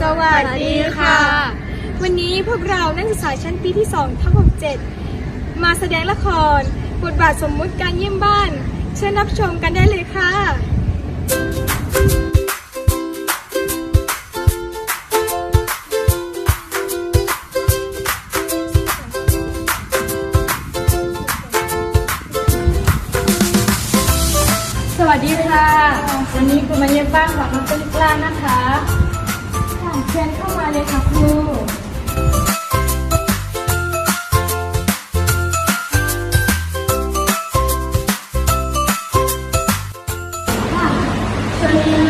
สวัสดีค่ะ วันนี้พวกเรานักศึกษาชั้นปีที่2ทั้ง67 มาแสดงละคร บทบาทสมมุติการเยี่ยมบ้าน เชิญรับชมกันได้เลยค่ะ สวัสดีค่ะ วันนี้คุณมาเยี่ยมบ้านของน้องต้นกล้านะคะค่ะเชิญเข้ามาเลยค่ะครูค่ะเชิญเลย